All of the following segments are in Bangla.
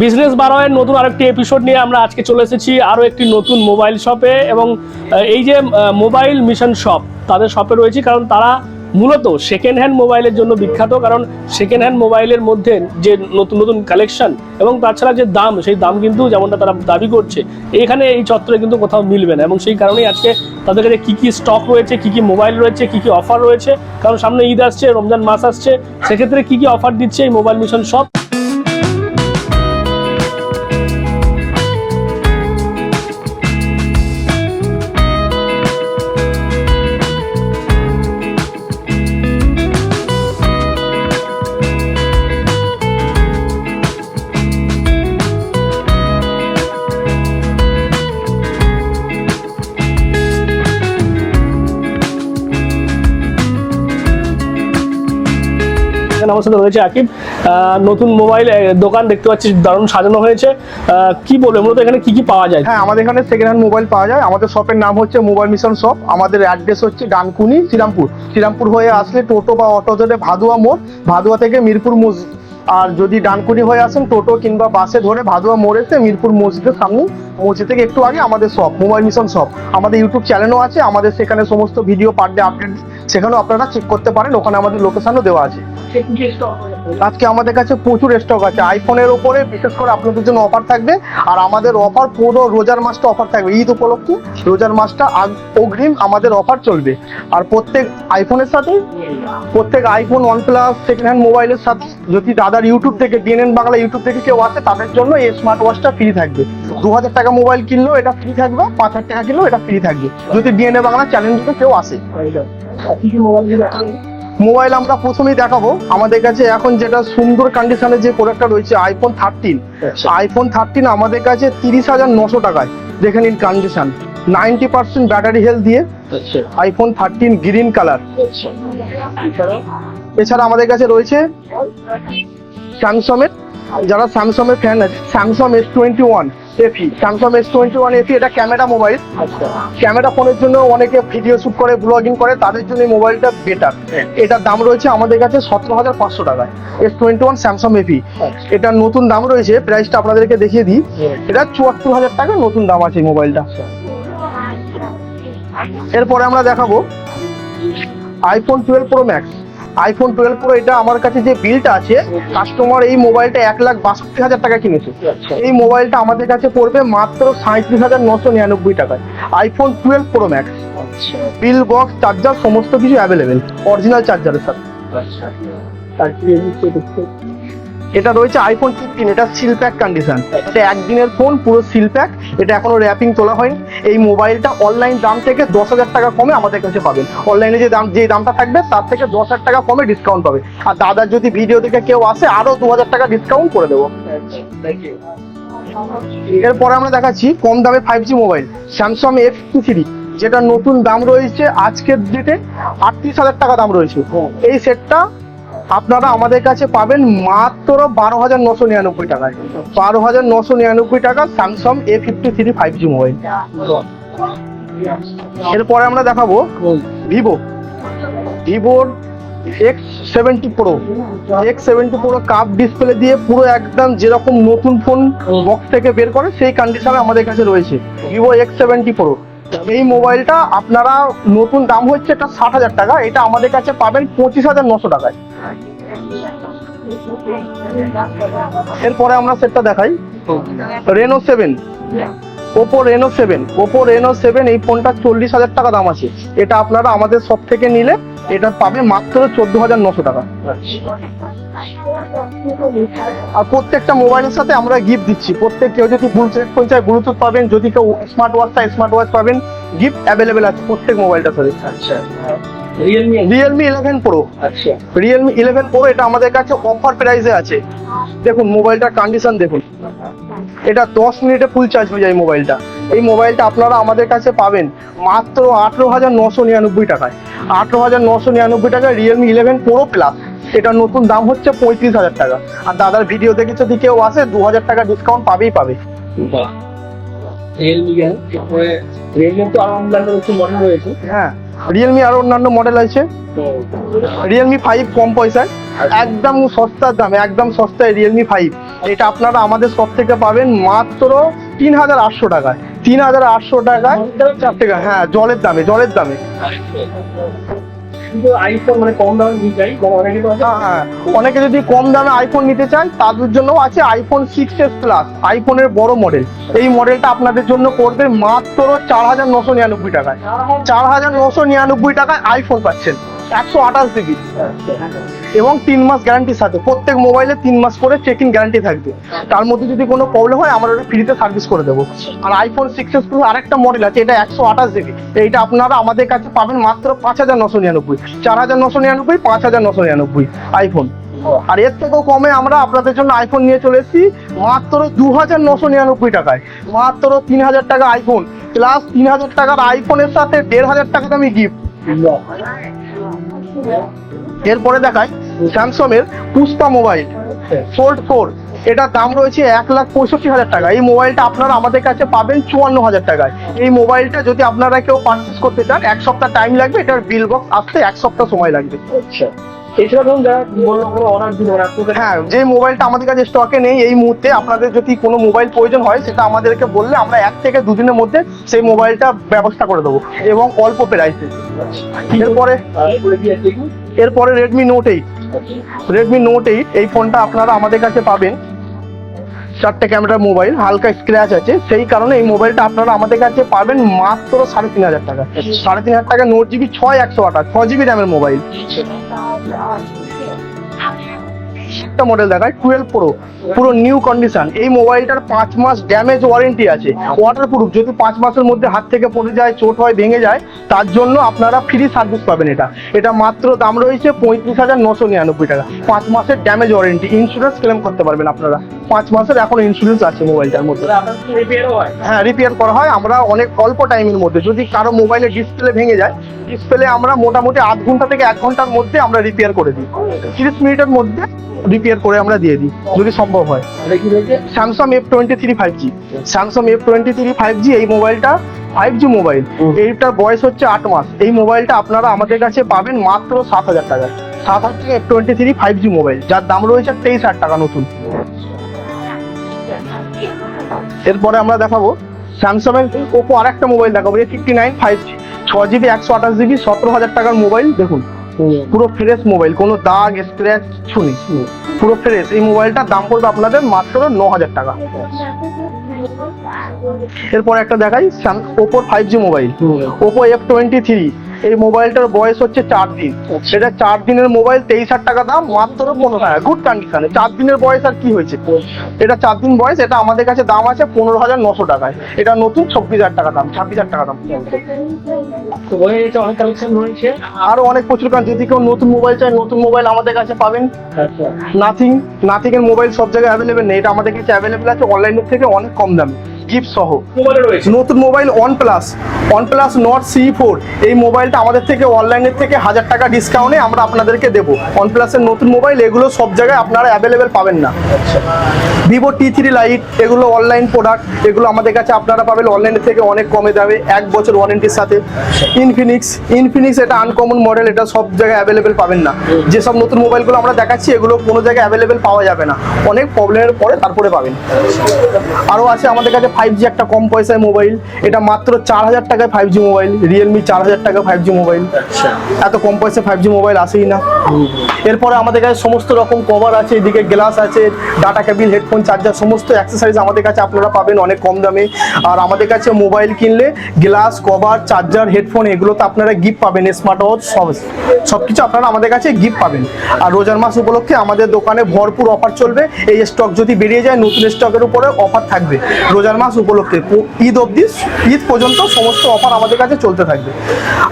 বিজনেস বারোয়ের নতুন আরেকটি এপিসোড নিয়ে আমরা আজকে চলে এসেছি। আরও একটি নতুন মোবাইল শপে এবং এই যে মোবাইল মিশন শপ তাদের শপে রয়েছি কারণ তারা মূলত সেকেন্ড হ্যান্ড মোবাইলের জন্য বিখ্যাত। কারণ সেকেন্ড হ্যান্ড মোবাইলের মধ্যে যে নতুন নতুন কালেকশন এবং তাছাড়া যে দাম, সেই দাম কিন্তু যেমনটা তারা দাবি করছে, এখানে এই চত্বরে কিন্তু কোথাও মিলবে না। এবং সেই কারণেই আজকে তাদের কাছে কী কী স্টক রয়েছে, কী কী মোবাইল রয়েছে, কী কী অফার রয়েছে। কারণ সামনে ঈদ আসছে, রমজান মাস আসছে, সেক্ষেত্রে কী কী অফার দিচ্ছে এই মোবাইল মিশন শপ আমার সাথে রয়েছে আকিব। নতুন মোবাইল দোকান দেখতে পাচ্ছি, দারুণ সাজানো হয়েছে। কি বলবে মূলত এখানে কি কি পাওয়া যায়? হ্যাঁ আমাদের এখানে সেকেন্ড হ্যান্ড মোবাইল পাওয়া যায়। আমাদের শপের নাম হচ্ছে মোবাইল মিশন শপ আমাদের অ্যাড্রেস হচ্ছে ডানকুনি, শ্রীরামপুর। শ্রীরামপুর হয়ে আসলে টোটো বা অটো ধরে ভাদুয়া মোড়, ভাদুয়া থেকে মিরপুর মসজিদ আর যদি ডানকুনি হয়ে আসেন, টোটো কিংবা বাসে ধরে ভাদুয়া মোড় এসে মিরপুর মসজিদের সামনে মসজিদ থেকে একটু আগে আমাদের শপ মোবাইল মিশন শপ আমাদের ইউটিউব চ্যানেলও আছে, আমাদের সেখানে সমস্ত ভিডিও পার ডে আপডেট সেখানেও আপনারা চেক করতে পারেন ওখানে আমাদের লোকেশনও দেওয়া আছে। আজকে আমাদের কাছে প্রচুর স্টক আছে। আইফোনের উপরে বিশেষ করে আপনাদের জন্য অফার থাকবে আর আমাদের অফার পুরো রোজার মাসটা অফার থাকবে। ঈদ উপলক্ষে রোজার মাসটা অগ্রিম আমাদের অফার চলবে। আর প্রত্যেক আইফোনের সাথে প্রত্যেক iPhone OnePlus second hand মোবাইলের সাথে যদি দাদার ইউটিউব থেকে ডিএনএন বাংলা ইউটিউব থেকে কেউ আসে তাদের জন্য এই স্মার্ট ওয়াচটা ফ্রি থাকবে। দু হাজার টাকা মোবাইল কিনলেও এটা ফ্রি থাকবে পাঁচ হাজার টাকা কিনলেও এটা ফ্রি থাকবে। যদি ডিএনএ বাংলা চ্যানেল থেকে কেউ আসে। মোবাইল আমরা প্রথমেই দেখাবো। আমাদের কাছে এখন যেটা সুন্দর কন্ডিশনে যে প্রোডাক্টটা রয়েছে আইফোন থার্টিন আইফোন থার্টিন আমাদের কাছে তিরিশ হাজার নশো টাকায়। দেখে নিন condition ninety percent battery health দিয়ে আইফোন থার্টিন গ্রিন কালার এছাড়া আমাদের কাছে রয়েছে স্যামসংয়ের যারা স্যামসংয়ের ফ্যান আছে Samsung S twenty one FE Samsung S twenty one FE এটা ক্যামেরা মোবাইল ক্যামেরা ফোনের জন্য অনেকে ভিডিও শুট করে ব্লগিং করে তাদের জন্য এই মোবাইলটা বেটার এটার দাম রয়েছে আমাদের কাছে সতেরো হাজার পাঁচশো টাকায়। S twenty one Samsung FE এটার নতুন দাম রয়েছে প্রাইসটা আপনাদেরকে দেখিয়ে দিই। এটা চুয়াত্তর হাজার টাকা নতুন দাম আছে এই মোবাইলটা এরপরে আমরা দেখাবো iPhone twelve Pro Max iPhone twelve Pro এটা আমার কাছে যে বিলটা আছে কাস্টমার এই মোবাইলটা এক লাখ বাষট্টি হাজার টাকা কিনেছে। এই মোবাইলটা আমাদের কাছে পড়বে মাত্র সাঁত্রিশ হাজার নশো নিরানব্বই টাকায়। IPhone twelve Pro Max bill box charger সমস্ত কিছু অ্যাভেলেবেল অরিজিনাল চার্জারের সাথে। এটা রয়েছে আইফোন ফিফটিন এটা সিল প্যাক কন্ডিশন এটা একদিনের ফোন পুরো সিল প্যাক এটা এখনও র্যাপিং তোলা হয়নি। এই মোবাইলটা অনলাইন দাম থেকে দশ হাজার টাকা কমে আমাদের কাছে পাবেন। অনলাইনে যে দাম যে দামটা থাকবে তার থেকে দশ হাজার টাকা কমে ডিসকাউন্ট পাবে। আর দাদার যদি ভিডিও দেখে কেউ আসে আরও দু হাজার টাকা ডিসকাউন্ট করে দেবো। এরপরে আমরা দেখাচ্ছি কম দামে five G mobile Samsung F two three যেটা নতুন দাম রয়েছে আজকের ডেটে আটত্রিশ হাজার টাকা দাম রয়েছে। এই সেটটা আপনারা আমাদের কাছে পাবেন মাত্র বারো হাজার নশো নিরানব্বই টাকায় বারো হাজার নশো নিরানব্বই টাকা Samsung A fifty three five G mobile এরপরে আমরা দেখাবো ভিভো ভিভোর X seventy Pro X seventy Pro cup display দিয়ে পুরো একদম যেরকম নতুন ফোন বক্স থেকে বের করে, সেই কন্ডিশনে আমাদের কাছে রয়েছে। ভিভো এক্স সেভেন্টি প্রো এই মোবাইলটা আপনারা নতুন দাম হচ্ছে এটা ষাট হাজার টাকা এটা আমাদের কাছে পাবেন পঁচিশ হাজার নশো টাকায়। এরপরে আমরা সেটটা দেখাই। Reno seven Oppo Reno seven Oppo Reno seven এই ফোনটা চল্লিশ হাজার টাকা দাম আছে। এটা আপনারা আমাদের সব থেকে নিলে এটা পাবে মাত্র চোদ্দ হাজার নশো টাকা। আর প্রত্যেকটা মোবাইলের সাথে আমরা গিফট দিচ্ছি। প্রত্যেক কেউ যদি ব্লুটুথ ফোন চায় ব্লুটুথ পাবেন যদি কেউ স্মার্ট ওয়াচ চায় স্মার্ট ওয়াচ পাবেন গিফট অ্যাভেলেবেল আছে প্রত্যেক মোবাইলটার সাথে। আচ্ছা রিয়েলমি রিয়েলমি ইলেভেন প্রো আচ্ছা। রিয়েলমি ইলেভেন প্রো এটা আমাদের কাছে অফার প্রাইসে আছে। দেখুন মোবাইলটার কন্ডিশন দেখুন। এটা দশ মিনিটে ফুল চার্জ হয়ে যায় মোবাইলটা এই মোবাইলটা আপনারা আমাদের কাছে পাবেন মাত্র আঠেরো হাজার নশো নিরানব্বই টাকায়। আঠেরো হাজার নশো নিরানব্বই টাকায় রিয়েলমি ইলেভেন প্রো প্লাস এটা নতুন দাম হচ্ছে পঁয়ত্রিশ হাজার টাকা। আর দাদার ভিডিও দেখে যদি কেউ আসে দু হাজার টাকা ডিসকাউন্ট পাবেই পাবে। বাহ। রিয়েলমি আরও অন্যান্য মডেল হ্যাঁ রিয়েলমি আর অন্যান্য মডেল আছে। রিয়েলমি ফাইভ কম পয়সায়। একদম সস্তার দামে একদম সস্তায় রিয়েলমি ফাইভ এটা আপনারা আমাদের সব থেকে পাবেন মাত্র তিন হাজার আটশো টাকায়। তিন হাজার আটশো টাকায় চার টাকা হ্যাঁ জলের দামে জলের দামে। মানে হ্যাঁ হ্যাঁ। অনেকে যদি কম দামে আইফোন নিতে চান তাদের জন্য আছে আইফোন সিক্স এস প্লাস আইফোনের বড় মডেল এই মডেলটা আপনাদের জন্য পড়বে মাত্র চার হাজার নশো নিরানব্বই টাকায়। চার হাজার নশো নিরানব্বই টাকায় আইফোন পাচ্ছেন। একশো আঠাশ জিবি এবং তিন মাস গ্যারান্টির সাথে প্রত্যেক মোবাইলে তিন মাস করে চেকিং গ্যারান্টি থাকবে। তার মধ্যে যদি কোনো প্রবলেম হয়, আমরা ওটা ফ্রিতে সার্ভিস করে দেবো। আর আইফোন সিক্স এস প্লাস আরেকটা মডেল আছে, এটা একশো আঠাশ জিবি এইটা আপনারা আমাদের কাছে পাবেন মাত্র পাঁচ হাজার নশো নিরানব্বই। চার হাজার নশো নিরানব্বই, পাঁচ হাজার নশো নিরানব্বই আইফোন আর এর থেকেও কমে আমরা আপনাদের জন্য আইফোন নিয়ে চলে এসেছি মাত্র দু হাজার নশো নিরানব্বই টাকায়। মাত্র তিন হাজার টাকা আইফোন প্লাস তিন হাজার টাকার আইফোনের সাথে দেড় হাজার টাকা দামি গিফট এরপরে দেখায় স্যামসং এর পুষ্পা মোবাইল ফোল্ড ফোর এটার দাম রয়েছে এক লাখ পঁয়ষট্টি হাজার টাকা। এই মোবাইলটা আপনারা আমাদের কাছে পাবেন চুয়ান্ন হাজার টাকায়। এই মোবাইলটা যদি আপনারা কেউ পারচেস করতে চান, এক সপ্তাহ টাইম লাগবে, এটার বিল বক্স আসতে এক সপ্তাহ সময় লাগবে। আচ্ছা। এছাড়া ধরুন যারা হ্যাঁ যে মোবাইলটা আমাদের কাছে স্টকে নেই, এই মুহূর্তে আপনাদের যদি কোনো মোবাইল প্রয়োজন হয়, সেটা আমাদেরকে বললে আমরা এক থেকে দুদিনের মধ্যে সেই মোবাইলটা ব্যবস্থা করে দেবো, এবং অল্প প্রাইসে এরপরে এরপরে Redmi Note eight Redmi Note eight এই ফোনটা আপনারা আমাদের কাছে পাবেন। চারটে ক্যামেরার মোবাইল হালকা স্ক্র্যাচ আছে। সেই কারণে এই মোবাইলটা আপনারা আমাদের কাছে পাবেন মাত্র সাড়ে তিন হাজার টাকা। সাড়ে তিন হাজার টাকা নোট জিবি ছয় একশো আঠাশ ছ জিবি র্যামের মোবাইল একটা মডেল দেখায় টুয়েলভ প্রো পুরো নিউ কন্ডিশন এই মোবাইলটার পাঁচ মাস ড্যামেজ ওয়ারেন্টি আছে। ওয়াটার প্রুফ যদি পাঁচ মাসের মধ্যে হাত থেকে পড়ে যায় চোট হয় ভেঙে যায় তার জন্য আপনারা ফ্রি সার্ভিস পাবেন এটা। এটা মাত্র দাম রয়েছে পঁয়ত্রিশ হাজার নশো নিরানব্বই টাকা। পাঁচ মাসের ড্যামেজ ওয়ারেন্টি ইন্স্যুরেন্স ক্লেম করতে পারবেন আপনারা। পাঁচ মাসের এখন ইন্স্যুরেন্স আছে মোবাইলটার মধ্যে। হয়? রিপেয়ার করা হয়। আমরা অনেক অল্প টাইমের মধ্যে। যদি কারও মোবাইলের ডিসপ্লে ভেঙে যায় ডিসপ্লে আমরা মোটামুটি আধ ঘণ্টা থেকে এক ঘণ্টার মধ্যে আমরা রিপেয়ার করে দিই। তিরিশ মিনিটের মধ্যে রিপেয়ার করে আমরা দিয়ে দিই যদি সম্ভব হয়। Samsung F twenty three five G Samsung F twenty three five G এই মোবাইলটা ফাইভ জি মোবাইল। এইটার বয়স হচ্ছে আট মাস। এই মোবাইলটা আপনারা আমাদের কাছে পাবেন মাত্র সাত হাজার টাকা সাত হাজার টাকা F twenty three five G mobile যার দাম রয়েছে তেইশ হাজার টাকা নতুন। এরপরে আমরা দেখাবো স্যামসাং এর ওপো আর একটা মোবাইল দেখাবো A fifty nine five G ছ জিবি একশো আঠাশ জিবি সতেরো হাজার টাকার মোবাইল দেখুন পুরো ফ্রেশ মোবাইল কোনো দাগ স্ক্র্যাচ কিছু নেই পুরো ফ্রেশ এই মোবাইলটার দাম পড়বে আপনাদের মাত্র ন হাজার টাকা। এরপর একটা দেখাই ওপোর five G mobile Oppo F twenty three এই মোবাইলটার বয়স হচ্ছে চার দিন। এটা চার দিনের মোবাইল তেইশ হাজার টাকা দাম মাত্র পনেরো হাজার গুড কন্ডিশনে চার দিনের বয়স আর কি হয়েছে? এটা চার দিন বয়স এটা আমাদের কাছে দাম আছে পনেরো হাজার নশো টাকায়। এটা নতুন চব্বিশ হাজার টাকা দাম ছাব্বিশ হাজার টাকা দাম। আরও অনেক প্রচুর কারণ যদি কেউ নতুন মোবাইল চায় নতুন মোবাইল আমাদের কাছে পাবেন। আচ্ছা। নাথিং নাথিং এর মোবাইল সব জায়গায় অ্যাভেলেবেল নেই। এটা আমাদের কাছে অ্যাভেলেবেল আছে। অনলাইনের থেকে অনেক কম দামে। গিফট সহ। নতুন mobile OnePlus OnePlus Nord C four এই মোবাইলটা আমাদের থেকে অনলাইনের থেকে হাজার টাকা ডিসকাউন্টে আমরা আপনাদেরকে দেবো। ওয়ান প্লাসের নতুন মোবাইল এগুলো সব জায়গায় আপনারা অ্যাভেলেবেল পাবেন না। ভিভো টি থ্রি লাইট এগুলো অনলাইন প্রোডাক্ট এগুলো আমাদের কাছে আপনারা পাবেন। অনলাইনের থেকে অনেক কমে যাবে এক বছর ওয়ারেন্টির সাথে। ইনফিনিক্স ইনফিনিক্স এটা আনকমন মডেল এটা সব জায়গায় অ্যাভেলেবেল পাবেন না। যেসব নতুন মোবাইলগুলো আমরা দেখাচ্ছি এগুলো কোনো জায়গায় অ্যাভেলেবেল পাওয়া যাবে না। অনেক প্রবলেমের পরে তারপরে পাবেন। আরও আছে আমাদের কাছে ফাইভ জি একটা কম পয়সায় মোবাইল এটা মাত্র চার হাজার টাকায় ফাইভ জি মোবাইল রিয়েলমি চার হাজার টাকা ফাইভ জি মোবাইল এত কম পয়সায় ফাইভ জি মোবাইল আসেই না। এরপরে আমাদের কাছে সমস্ত রকম কভার আছে এদিকে গ্লাস আছে ডাটা কেবিল হেডফোন চার্জার সমস্ত অ্যাক্সেসরিজ আমাদের কাছে আপনারা পাবেন অনেক কম দামে। আর আমাদের কাছে মোবাইল কিনলে গ্লাস কভার চার্জার হেডফোন এগুলো তো আপনারা গিফট পাবেন স্মার্ট ওয়াচ সব সব কিছু আপনারা আমাদের কাছে গিফট পাবেন। আর রোজার মাস উপলক্ষে আমাদের দোকানে ভরপুর অফার চলবে। এই স্টক যদি বেরিয়ে যায় নতুন স্টকের উপরে অফার থাকবে। রোজার মাস উপলক্ষে ঈদ অবধি ঈদ পর্যন্ত সমস্ত অফার আমাদের কাছে চলতে থাকবে।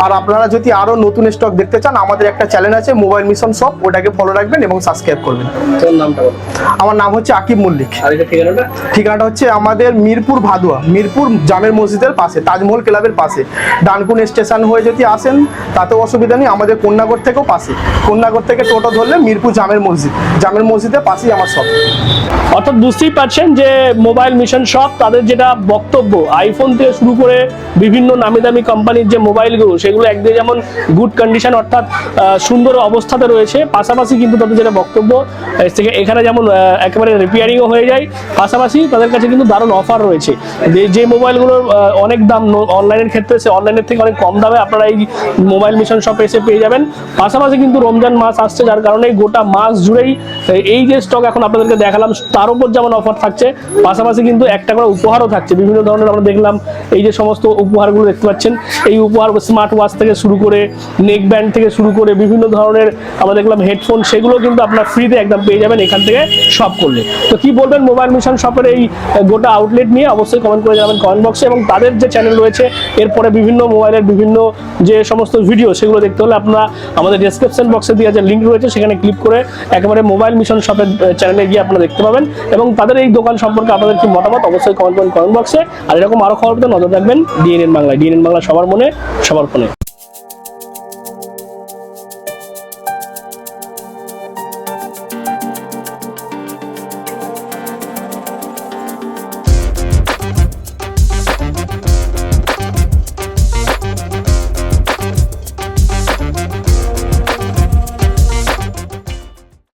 আর আপনারা যদি আরও নতুন স্টক দেখতে চান আমাদের একটা চ্যানেল আছে মোবাইল মিশন শপ ওটাকে ফলো রাখবেন এবং সাবস্ক্রাইব করবেন। তোর নামটা বলো। আমার নাম হচ্ছে আকিব মল্লিক। ঠিকানাটা? ঠিকানাটা হচ্ছে আমাদের মিরপুর ভাদুয়া মিরপুর জামের মসজিদের পাশে তাজমহল ক্লাবের পাশে। ডানকুন স্টেশন হয়ে যদি আসেন তাতেও অসুবিধা নেই আমাদের কন্যাগর থেকেও পাশে। কন্যাগর থেকে টোটো ধরলে মিরপুর জামের মসজিদ জামের মসজিদের পাশেই আমার সব অর্থাৎ বুঝতেই পারছেন যে মোবাইল মিশন শপ তাদের যেটা বক্তব্য আইফোন থেকে শুরু করে বিভিন্ন নামি দামি কোম্পানির যে মোবাইলগুলো, সেগুলো একদিকে যেমন গুড কন্ডিশন অর্থাৎ সুন্দর অবস্থাতে রয়েছে, পাশাপাশি কিন্তু তাদের যেটা বক্তব্য এখানে যেমন একেবারে রিপেয়ারিংও হয়ে যায়, পাশাপাশি তাদের কাছে কিন্তু দারুণ অফার রয়েছে। যে- মোবাইলগুলোর অনেক দাম অনলাইনের ক্ষেত্রে সে অনলাইনের থেকে অনেক কম দামে আপনারা এই মোবাইল মিশন শপে এসে পেয়ে যাবেন। পাশাপাশি কিন্তু রমজান মাস আসছে, যার কারণে গোটা মাস জুড়েই, এই যে স্টক এখন আপনাদেরকে দেখালাম, তার উপর যেমন অফার থাকছে, পাশাপাশি কিন্তু একটা করে উপহারও থাকছে। বিভিন্ন ধরনের আমরা দেখলাম এই যে সমস্ত উপহারগুলো দেখতে পাচ্ছেন। এই উপহার স্মার্ট ওয়াচ থেকে শুরু করে নেক ব্যান্ড থেকে শুরু করে বিভিন্ন ধরনের আমরা দেখলাম হেডফোন সেগুলো কিন্তু আপনার ফ্রিতে একদম পেয়ে যাবেন এখান থেকে শপ করলে। তো কি বলবেন মোবাইল মিশন শপের এই গোটা আউটলেট নিয়ে? অবশ্যই কমেন্ট করে জানাবেন কমেন্ট বক্সে এবং তাদের যে চ্যানেল রয়েছে, এরপরে বিভিন্ন মোবাইলের বিভিন্ন যে সমস্ত ভিডিও সেগুলো দেখতে হলে আপনারা আমাদের ডেসক্রিপশন বক্সে দেওয়া যে লিঙ্ক রয়েছে, সেখানে ক্লিক করে একেবারে মোবাইল মিশন শপের চ্যানেলে গিয়ে আপনারা দেখতে পাবেন। এবং তাদের এই দোকান সম্পর্কে আপনাদের কি মতামত? অবশ্যই কমেন্ট করুন কমেন্ট বক্সে। আর এরকম আরও খবর পেতে নজর রাখবেন ডিএনএন বাংলা ডিএনএন বাংলা সবার মনে, সবার ফোনে।